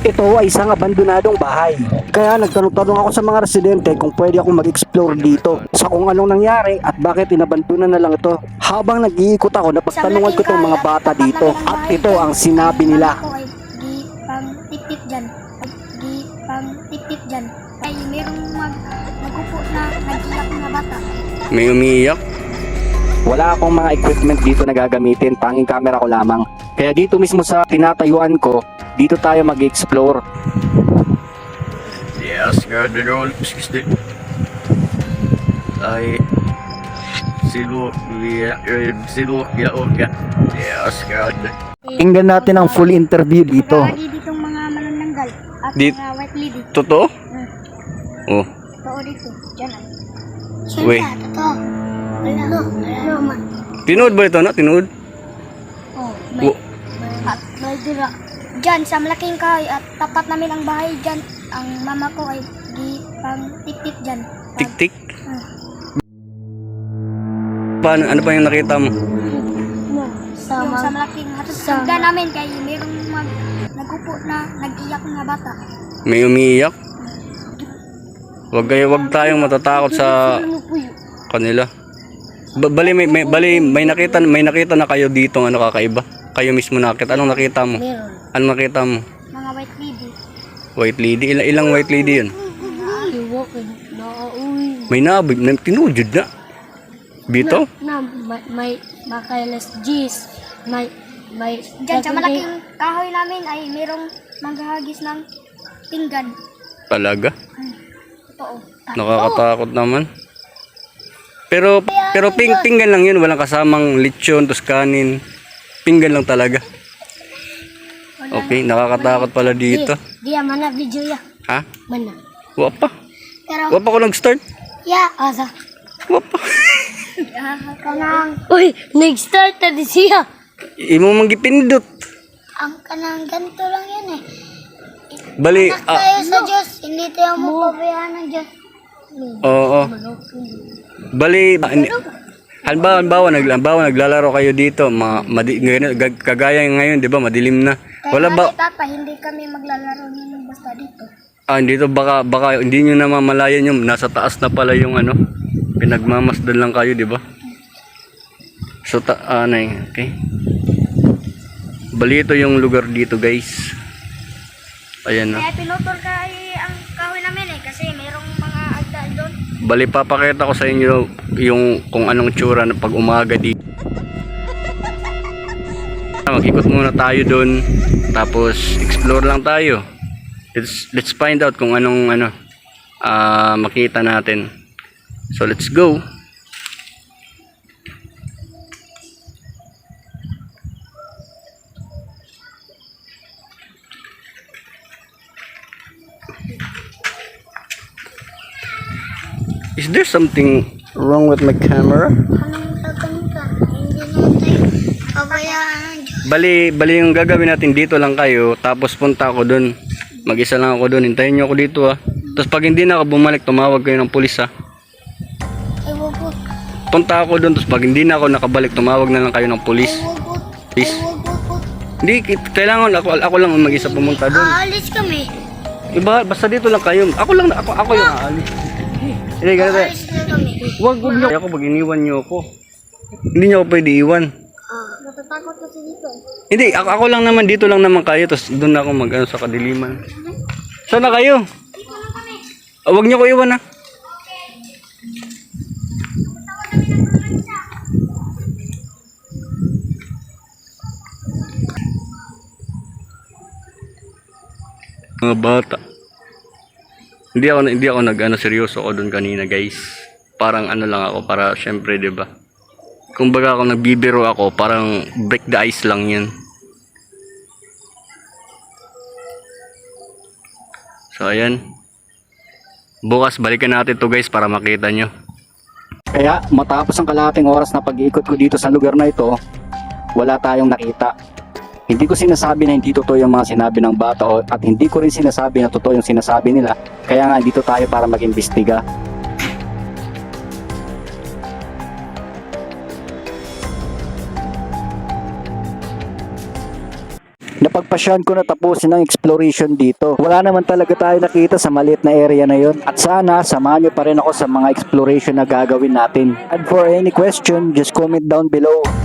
Ito ay isang abandonadong bahay. Kaya nagtanong-tanong ako sa mga residente kung pwede akong mag-explore dito sa kung anong nangyari at bakit inabandonan na lang ito. Habang nag-iikot ako, napagtanungan ko itong mga bata dito at ito ang sinabi nila. Ako ay di pang tip-tip dyan. Di pang tip-tip dyan. Ay merong mag nagupo na nag-iyak na bata. May umiiyak. Wala akong mga equipment dito na gagamitin, tanging camera ko lamang. Kaya dito mismo sa tinatayuan ko, dito tayo mag-explore. Yes, God, the me. Ay, silo, yeah, silo, yeah, okay. Yes, God. Tingnan natin ang full interview dito. Lagi ditong mga manananggal at Di- mga white lady. Totoo? Hmm. Oh, Totoo dito. Dyan ay. Uy. Totoo. Wala. Wala man. tinood ba ito na? Tinood? Oh, may, at may dira. Dyan, sa malaking kahoy at tapat namin ang bahay dyan. Ang mama ko ay di pang tip-tip dyan. Tik-tik? Hmm. Paano, ano pa yung nakita mo? Sa, yung sa malaking hagdan namin kay merong mag nagupo na nag-iyak na bata. May umiiyak? Wag kayo, wag tayong matatakot sa kanila. Ba- bali may, may bali may nakita may nakita na kayo dito ano kakaiba. Kayo mismo nakita. Anong nakita mo? Meron. Anong nakita mo? Mga white lady. White lady. Ilang, ilang white lady yun? May nabig na tinujud na. Bito? Na, may, may makailas G's. May, may... Diyan sa malaking kahoy namin ay merong maghahagis ng pinggan. Talaga? Totoo. Nakakatakot naman. Pero pero ping pinggan lang yun, walang kasamang lechon, tos kanin. Pinggan lang talaga. Okay, nakakatakot pala dito. Di, mana video ya. Ha? Mana. Wapa. Pero, Wapa ko nag-start. ya, asa. Wapa. Kanang... Uy, nag-start na di siya. Imo manggipindot. Ang kanang ganito lang yan eh. Bali, Anak ah, tayo sa Diyos, hindi tayo mapabayaan ng Diyos. oo. Bali, ah, halimbawa, halimbawa, nag, halimbawa, naglalaro kayo dito, ma, madi, gag- kagaya ngayon, di ba, madilim na. Wala ba, Kaya tata, hindi kami maglalaro ng basta dito. ah, dito baka, baka hindi nyo na mamalayan yung nasa taas na pala yung ano, pinagmamasdan lang kayo, di ba? So, ta, ah, ano yun, okay. Bali, ito yung lugar dito, guys. Ayan na. Kaya pinutol ka ay ang kahoy namin eh, kasi merong mga agda doon. Bali, papakita ko sa inyo yung kung anong tsura na pag umaga dito. Mag-ikot muna tayo doon. Tapos, explore lang tayo. Let's, let's find out kung anong ano, ah, makita natin. So, let's go. Is there something wrong with my camera? Bali, bali yung gagawin natin dito lang kayo, tapos punta ako doon. Mag-isa lang ako doon, hintayin niyo ako dito ah. Tapos pag hindi na ako bumalik, tumawag kayo ng pulis ah. Punta ako doon, tapos pag hindi na ako nakabalik, tumawag na lang kayo ng pulis. Please. Hindi, kailangan ako, ako lang ang mag-isa pumunta doon. Aalis kami. Iba, basta dito lang kayo. Ako lang, ako, ako yung aalis. Hindi, ganito. Aalis na kami. Wag, wag niyo ako pag iniwan niyo ako. Hindi niyo ako pwede iwan. Ah, natatakot kasi dito. Hindi, ako, ako lang naman, dito lang naman kayo, tapos doon ako mag ano, sa kadiliman. Saan na kayo? Ah, Huwag niyo ko iwan ah. Mga bata. Hindi ako hindi ako nag ano seryoso ako doon kanina, guys. Parang ano lang ako para syempre, 'di ba? Kung baga ako nagbibiro ako, parang break the ice lang 'yun. So ayan. Bukas balikan natin to guys para makita nyo. Kaya matapos ang kalahating oras na pag-iikot ko dito sa lugar na ito, wala tayong nakita. Hindi ko sinasabi na hindi totoo yung mga sinabi ng bata at hindi ko rin sinasabi na totoo yung sinasabi nila. Kaya nga dito tayo para mag-imbestiga. napagpasyan ko na tapusin ang exploration dito. Wala naman talaga tayo nakita sa maliit na area na yon. At sana samahan nyo pa rin ako sa mga exploration na gagawin natin. And for any question, just comment down below.